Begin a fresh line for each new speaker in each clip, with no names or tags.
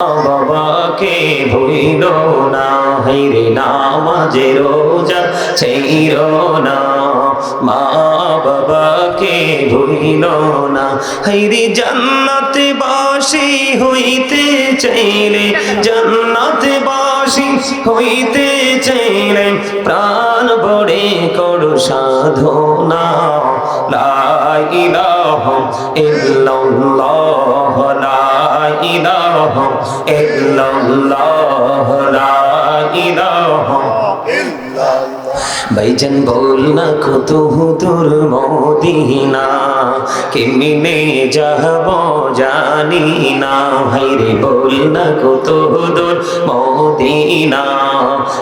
বাবাকে ভুলিল না হাইরে নামাজে রোজা না। মা বাবাকে ভুলিল না হাইরে জান্নাতে বাসী হইতে চাইলে জান্নাতে খুশি হইতে চাইলে প্রাণ বড়ে করো সাধনা। লাইলাহ ইল্লাল্লাহ লাইলাহ ইল্লাল্লাহ লাইলাহ ভাইজান বল না কত দূর মদিনা, কেমনে যাব জানি না। হাইরে বল না কত দূর মদিনা,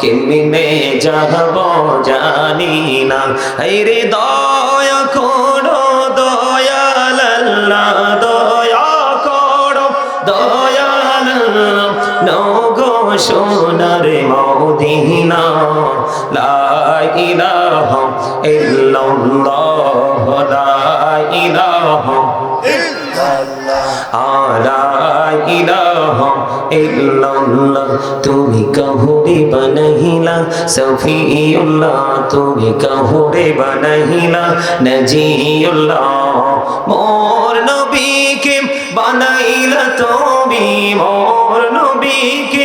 কেমনে যাব জানি না। হাইরে দয়া করো দয়াল আল্লাহ দয়া করো দয়াল নগো সোনার মদিনা লা ইলাহা ইল্লাল্লাহ, লা ইলাহা তুমি কাহুরে বানাইলা, সফিউল্লাহ, তুমি কাহুরে বানাইলা, নজিউল্লাহ। মোর নবীকে বানাইলা তুমি, মোর নবীকে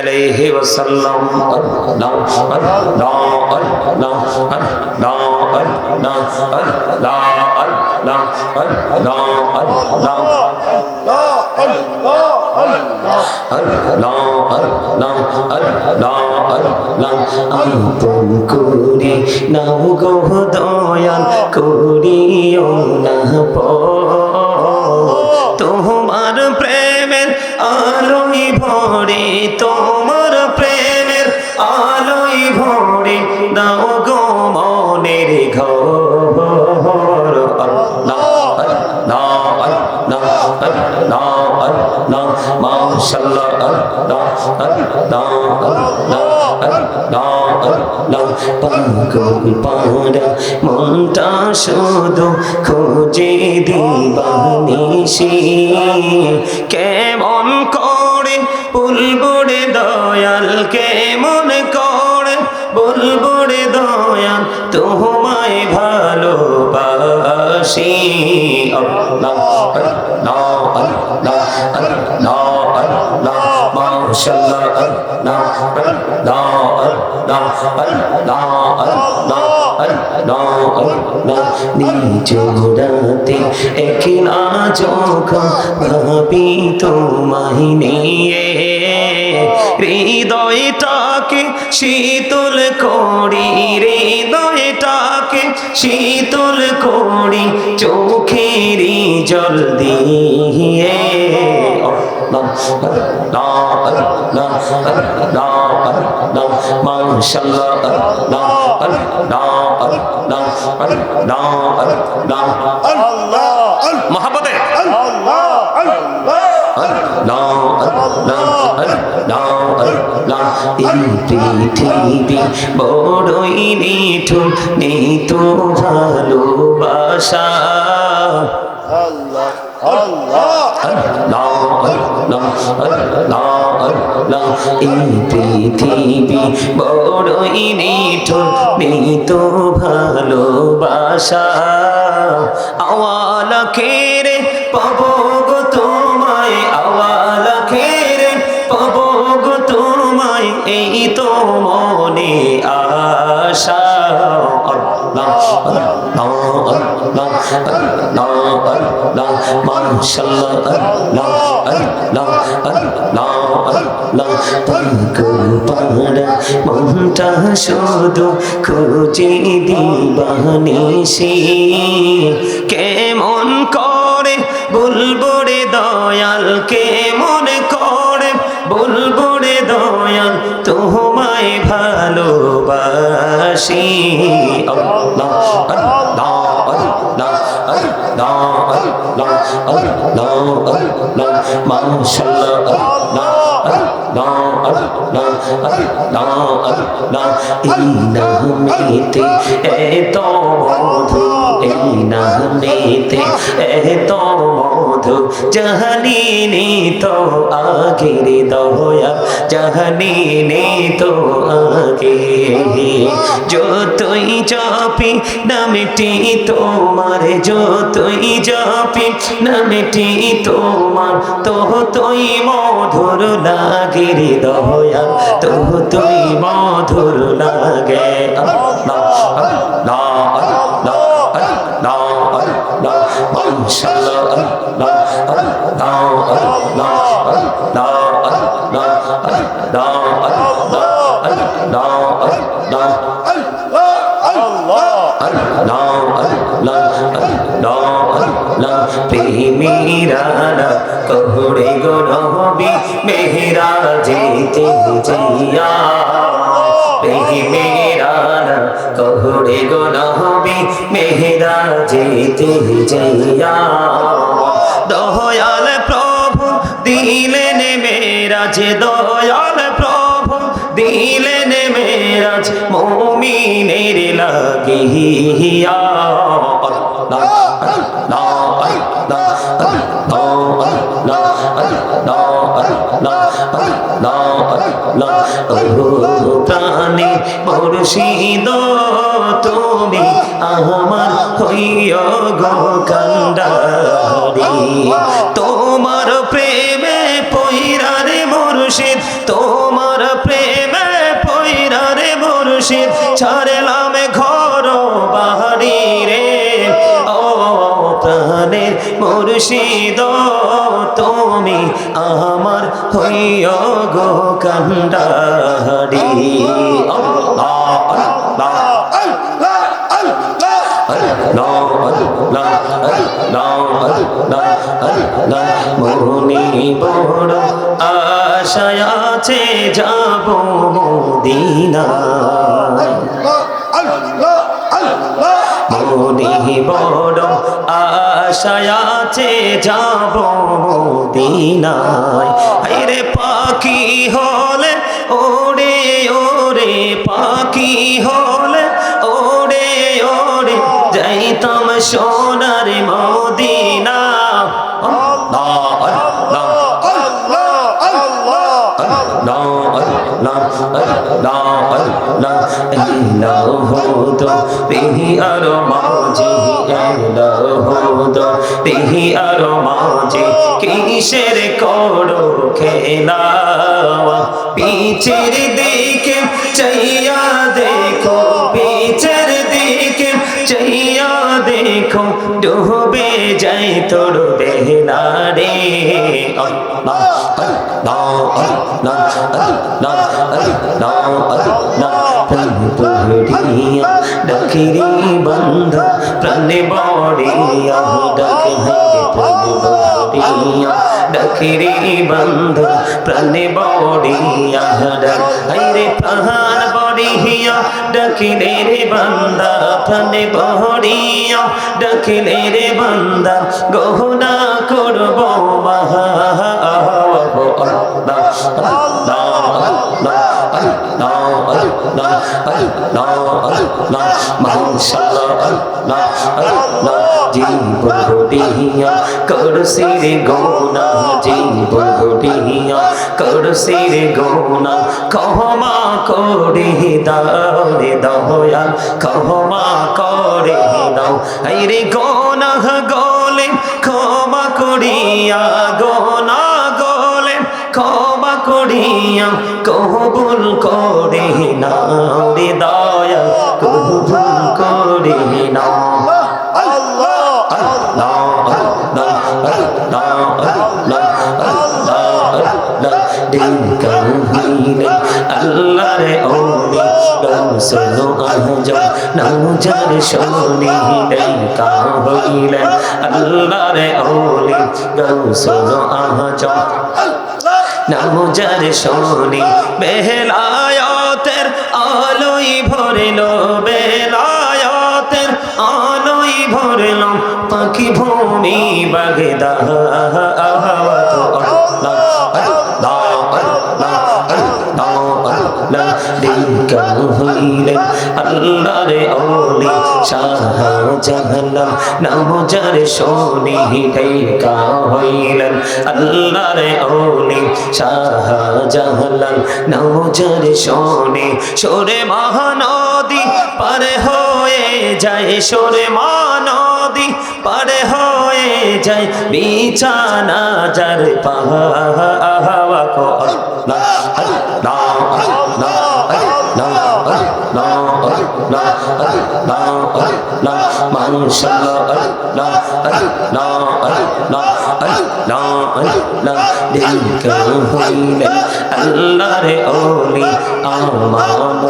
আলাইহি ওয়াসাল্লাম। আল্লাহ আল্লাহ আল্লাহ আল্লাহ আল্লাহ আল্লাহ আল্লাহ আল্লাহ আল্লাহ আল্লাহ আল্লাহ আল্লাহ আল্লাহ আপন করে নাও গো দয়াল করিও না তোমার প্রেমের আলোই ভরে তোমার প্রেমের আলোই ভরে দাও গো মনের ঘর মনটা শুধু খোঁজে দিবানিসি কেমন করে পুলবুড়ে দয়ালকে মাশাআল্লাহ আল্লাহ আল্লাহ আল্লাহ আল্লাহ ভাবি তোমায় নিয়ে, হৃদয়টাকে শীতল করি হৃদয়টাকে শীতল করি চোখেরই জল দিয়ে। মাশাআল্লাহ আল্লাহ মহাপতে আল্লাহ এই পৃথিবী বড়ই নিঠুর নেই তো ভালোবাসা আল্লাহ আল্লাহ আল্লাহ এই পৃথিবী বড়ই নিঠুর নেই তো ভালোবাসা। আওয়ালা খেরে পাবো গো তোমায়, আওয়ালা খেরে পাবো গো তোমায়, এই তো মনে আশা। আল্লাহ শুধু দিবানিসি কেমন করে বলব দয়াল কেমন করে বলব দয়াল তোমায় ভালো ভালোবাসি। আল্লাহ। নামেতে এত মধু এই নামেতে এত মধু জাহানিনি তো আগের দয়া জাহানিনি তো আগে যতই জপি নামটি তোমার যতই জপি মিটি তোমার তোহ তুই মধুর লাগে রে দয়া তোহ তুই মধুর লাগে লা লা লা লা লা প্রেমীরা কহরে গো নবী মেহরা যেতে যাইয়া প্রেমীরা কহরে গো নবী মেহরা যেতে যাইয়া দয়াল প্রভু, দিলেন মেরাজ, দয়াল প্রভু, দিলেন মেরাজ, মুমিনের লাগিয়া প্রাণে মুর্শিদ, তুমি আমার হইয় গো তোমার প্রেমে পৈরারে মুর্শিদ, তোমার প্রেমে পৈরারে মুর্শিদ, ছাড়লাম ঘর বাহারি রে। ও প্রাণের মুর্শিদ আমার হইয় গো কান্ডারি। বড় আশায় আছে যাব মদিনা মনে বড় আশায় আছে, যাব মদিনায়। আরে পাখি হলে, ওরে ওরে পাখি হলে, ওরে ওরে, যাইতাম সোনার মদিনা আরও মাঝে দেহি আরও মাঝে কিসের করো খেলা পিছের দিকে চাইয়া দেখো পিছের দিকে দেখো, ডুবে যাই তোর বেহনারে বন্ধ, প্রাণে বড়িয়া ডাকে বড়িয়া ডাকিরে বন্ধ, প্রাণে বড়িয়া ডাক। রে প্রাণ বড়িয়া ডাকিলে রে বান্দা প্রাণে বহরিয়া ডাকিলে রে বান্দা গহনা করব মহা আল্লাহ আল্লাহ আল্লাহ মাশাআল্লাহ আল্লাহ আল্লাহ জীব ঘটিয়া কর সির গোনা জীব ঘটিয়া কর সির গোনা কহমা করে দাও রে দয়া কহমা করে দাও রে গোনা গোলে ক্ষমা করিয়া গোনা করিয়া কবুল করে না হৃদয় কবুল করে না আল্লাহ রে ওমি গৌ সোনো আহ শোনি নামজার শনি বেলায়তের আলোই ভরিল বেলায়তের আলোই ভরিল পাখি ভূমি বাগদা আহাওয়াত আল্লাহ আল্লাহ আল্লাহ দেখা হইলেন আল্লাহর ওলি শাহজাহান নামজার শোনি দেখা হইলেন আল্লাহর ওলি শাহজাহান নামজার শোনি সোরে মহানদী পারে হয়ে যায়, সোরে মহানদী পারে হয়ে যায় বিছানা যার পাহাওয়া না মাংসালা না না না না না দিল কেউ হইলেন আল্লাহ রে ওলি আমানত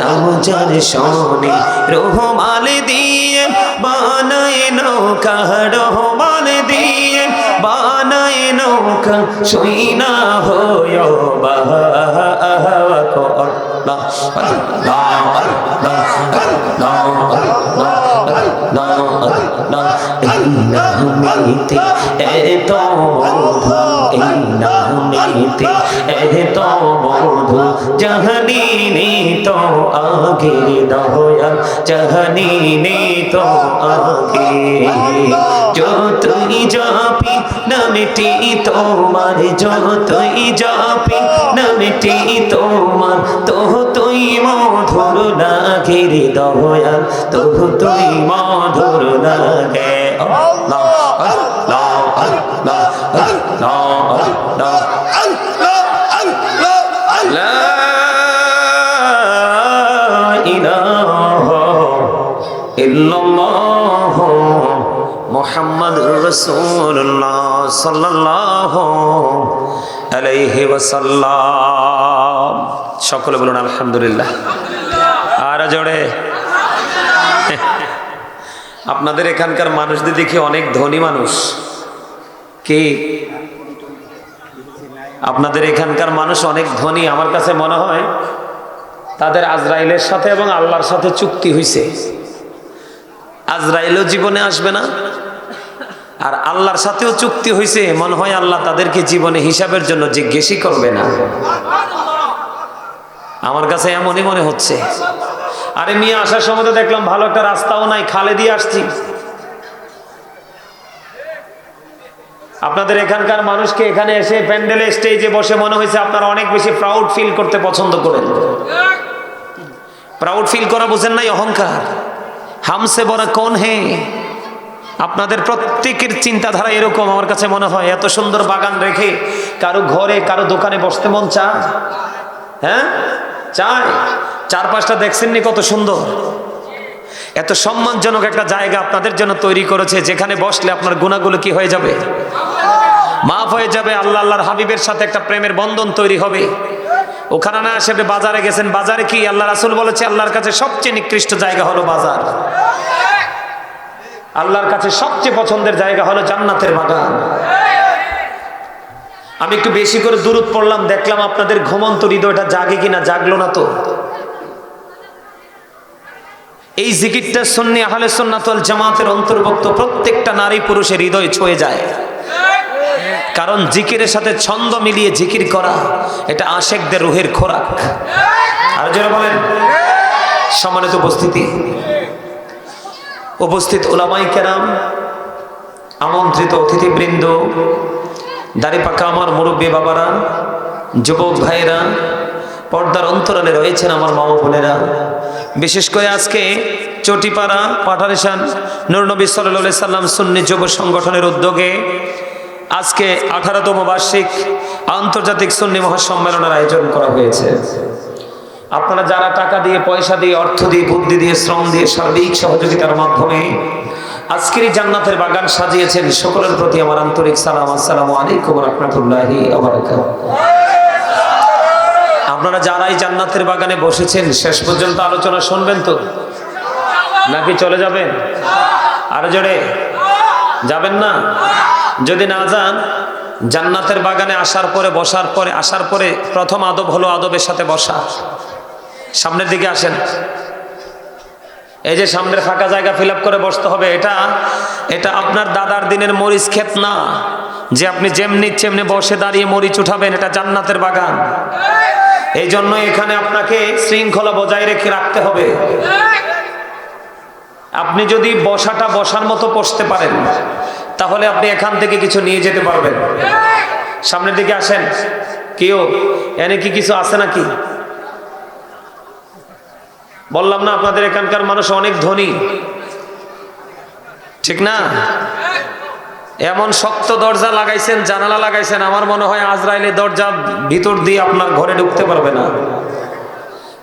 নাম যার শোনে, রোহমাল দিয়ে বানায় নৌকা, রোহমাল দিয়ে বানায় নৌকা, শুই না নামিতে এ তো বন্ধু এই নামিতে এ তো বন্ধু জাহানি নে তো আগে দয়াল জাহানি নে তো আগে যতই জাপি নামটি তোমার, যতই জাপি নামটি তোমার তো তুই মধুর লাগে রে দয়াল তো তুই মধুর লাগে। আল্লাহ। সকলে বলুন, আলহামদুলিল্লাহ। আর জোরে। আপনাদের এখানকার মানুষদের দেখি অনেক ধনী মানুষ। কি? আপনাদের এখানকার মানুষ অনেক ধনী, আমার কাছে মনে হয় তাদের আজরাইলের সাথে এবং আল্লাহর সাথে চুক্তি হয়েছে আজরাইলও জীবনে আসবে না। আর আল্লাহর সাথেও চুক্তি হয়েছে মনে হয় আল্লাহ তাদেরকে জীবনে হিসাবের জন্য জিজ্ঞেসই করবে না। আমার কাছে এমনই মনে হচ্ছে। আরে মিয়া, আসার সময় তো দেখলাম ভালো একটা রাস্তাও নাই, খালে দিয়ে আসছি। আপনাদের এখানকার মানুষকে এখানে এসে প্যান্ডেলে স্টেজে বসে মনে হয়েছে আপনারা অনেক বেশি প্রাউড ফিল করতে পছন্দ করেন। প্রাউড ফিল করা বোঝেন নাই, অহংকার। হামসে বড় কোন হে? আপনাদের প্রত্যেকের চিন্তাধারা এরকম আমার কাছে মনে হয়। এত সুন্দর বাগান রেখে কারও ঘরে, কারও দোকানে বসতে মন চায়? হ্যাঁ? চায়? চারপাশটা দেখছেননি কত সুন্দর? এত সম্মানজনক একটা জায়গা আপনাদের জন্য তৈরি করেছে, যেখানে বসলে আপনার গুণাগুলো কি হয়ে যাবে? মাফ হয়ে যাবে, আল্লাহ আল্লাহর হাবিবের সাথে একটা প্রেমের বন্ধন তৈরি হবে। ওখানে না আসে বাজারে গেছেন, বাজারে কি? আল্লাহ রাসুল বলেছে, আল্লাহর কাছে সবচেয়ে নিকৃষ্ট জায়গা হলো বাজার। আল্লাহর কাছে সবচেয়ে পছন্দের জায়গা হলো জান্নাতের বাগান। আমি একটু বেশি করে দূরত পড়লাম, দেখলাম আপনাদের ঘুমন্ত হৃদয়টা জাগে কিনা, জাগলো না তো। এই জিকিরটা সুন্নি আহলে সুন্নাতুল জামাতের অন্তর্ভুক্ত প্রত্যেকটা নারী পুরুষের হৃদয় ছুঁয়ে যায়। কারণ জিকিরের সাথে ছন্দ মিলিয়ে জিকির করা, এটা আশেকদের রুহের খোরাক। আর যারা বলেন, সম্মানিত উপস্থিতি। উপস্থিত ওলামাই কেরাম, আমন্ত্রিত অতিথিবৃন্দ, দাড়ি পাকা আমার মুরব্বী বাবারা, যুবক ভাইয়েরা, পর্দার অন্তরালে রয়েছেন আমার মা বোনেরা। বিশেষ করে আজকে চটিপাড়া পাঠারেশান নুরনবী সাল্লা সাল্লাম সুন্নি যুব সংগঠনের উদ্যোগে আজকে আঠারোতম বার্ষিক আন্তর্জাতিক সুন্নি মহাসম্মেলনের আয়োজন করা হয়েছে। আপনারা যারা টাকা দিয়ে, পয়সা দিয়ে, অর্থ দিয়ে, বুদ্ধি দিয়ে, শ্রম দিয়ে সার্বিক সহযোগিতার মাধ্যমে আজকের এই জান্নাতের বাগান সাজিয়েছেন, সকলের প্রতি আমার আন্তরিক সালাম। আসসালামু আলাইকুম রহমতুল্লাহি আপনারা যারাই জান্নাতের বাগানে বসেছেন, শেষ পর্যন্ত আলোচনা শুনবেন তো? নাকি চলে যাবেন? আরও জোরে? যাবেন না? যদি না যান, জান্নাতের বাগানে আসার পরে, বসার পরে, আসার পরে প্রথম আদব হলো আদবের সাথে বসা। সামনের দিকে আসেন। এই যে সামনের ফাঁকা জায়গা ফিল করে বসতে হবে, এটা এটা আপনার দাদার দিনের মরিচ ক্ষেত না। যে আপনি যেমনি চেমনি বসে দাঁড়িয়ে মরিচ উঠাবেন, এটা জান্নাতের বাগান। এই জন্য এখানে আপনাকে শৃঙ্খলা বজায় রেখে রাখতে হবে। আপনি যদি বসাটা বসার মতো বসতে পারেন, তাহলে আপনি এখান থেকে কিছু নিয়ে যেতে পারবেন। সামনের দিকে আসেন। কেউ, এনে কি কিছু আছে নাকি? বললাম না, আপনাদের এখানকার মানুষ অনেক ধনী। ঠিক না? এমন শক্ত দরজা লাগাইছেন, জানালা লাগাইছেন, আমার মনে হয় আজরাইলে দরজা ভিতর দিয়ে আপনার ঘরে ঢুকতে পারবে না।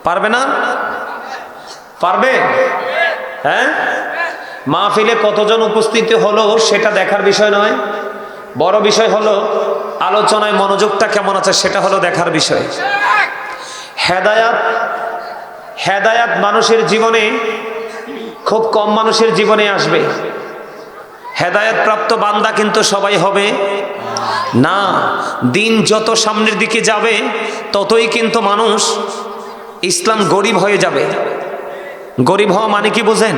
পারবে না? পারবে? হ্যাঁ? মাহফিলে কতজন উপস্থিত হলো, সেটা দেখার বিষয় নয়। বড় বিষয় হলো, আলোচনায় মনোযোগটা কেমন আছে, সেটা হলো দেখার বিষয়। হেদায়াত হেদায়াত মানুষের জীবনে, খুব কম মানুষের জীবনে আসবে। হেদায়ত প্রাপ্ত বান্দা কিন্তু সবাই হবে। না, দিন যত সামনের দিকে যাবে, ততই কিন্তু মানুষ ইসলাম গরিব হয়ে যাবে। গরিব হওয়া মানে কি বুঝেন?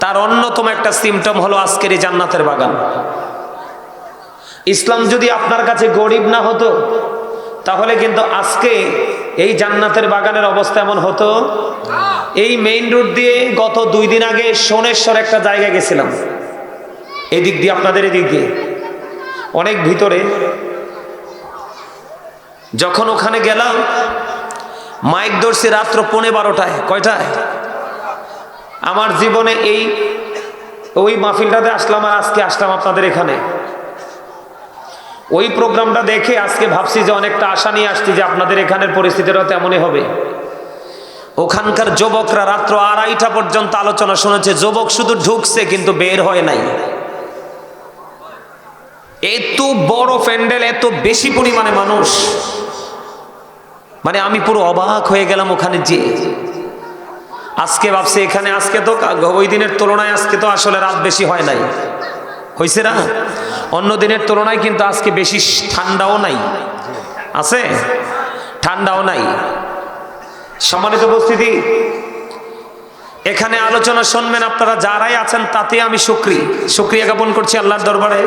তার অন্যতম একটা সিমটম হলো আজকের এই জান্নাতের বাগান। ইসলাম যদি আপনার কাছে গরিব না হতো, তাহলে কিন্তু আজকে এই জান্নাতের বাগানের অবস্থা এমন হতো। এই মেইন রোড দিয়ে গত দুই দিন আগে সোনেশ্বর একটা জায়গায় গেছিলাম। এদিক দিয়ে, আপনাদের এদিক দিয়ে। অনেক ভিতরে। যখন ওখানে গেলাম, মাইক ধরছে রাত্র পৌনে বারোটায়। কয়টায়? আমার জীবনে এই, ওই মাহফিলটাতে আসলাম আর আজকে আসলাম আপনাদের এখানে। ওই প্রোগ্রামটা দেখে আজকে ভাবছি যে অনেকটা আশা নিয়ে আসছি যে আপনাদের এখানের পরিস্থিতিটা তেমনই হবে। ওখানকার যুবকরা রাত্র আড়াইটা পর্যন্ত আলোচনা শুনেছে, যুবক শুধু ঢুকছে কিন্তু বের হয় নাই। এত বড় প্যান্ডেল, এত বেশি পরিমাণে মানুষ। মানে আমি পুরো অবাক হয়ে গেলাম ওখানে যে। আজকে ভাবছি এখানে, আজকে তো ওই দিনের তুলনায় আজকে তো আসলে রাত বেশি হয় নাই। হয়েছে না? অন্য দিনের তুলনায় কিন্তু আজকে বেশি ঠান্ডাও নাই। আছে? ঠান্ডাও নাই। সম্মানিত উপস্থিতি, এখানে আলোচনা শুনবেন আপনারা যারাই আছেন তাতে আমি সুক্রি সুক্রিয়া জ্ঞাপন করছি আল্লাহর দরবারে।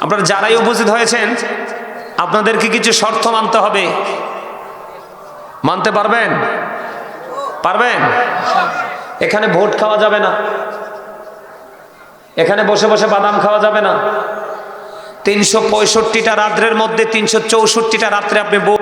আপনারা যারাই উপস্থিত হয়েছেন, আপনাদেরকে কিছু শর্ত মানতে হবে। মানতে পারবেন? পারবেন? এখানে ভোট খাওয়া যাবে না। এখানে বসে বসে বাদাম খাওয়া যাবে না। তিনশো পঁয়ষট্টিটা রাত্রের মধ্যে তিনশো চৌষট্টিটা রাত্রে আপনি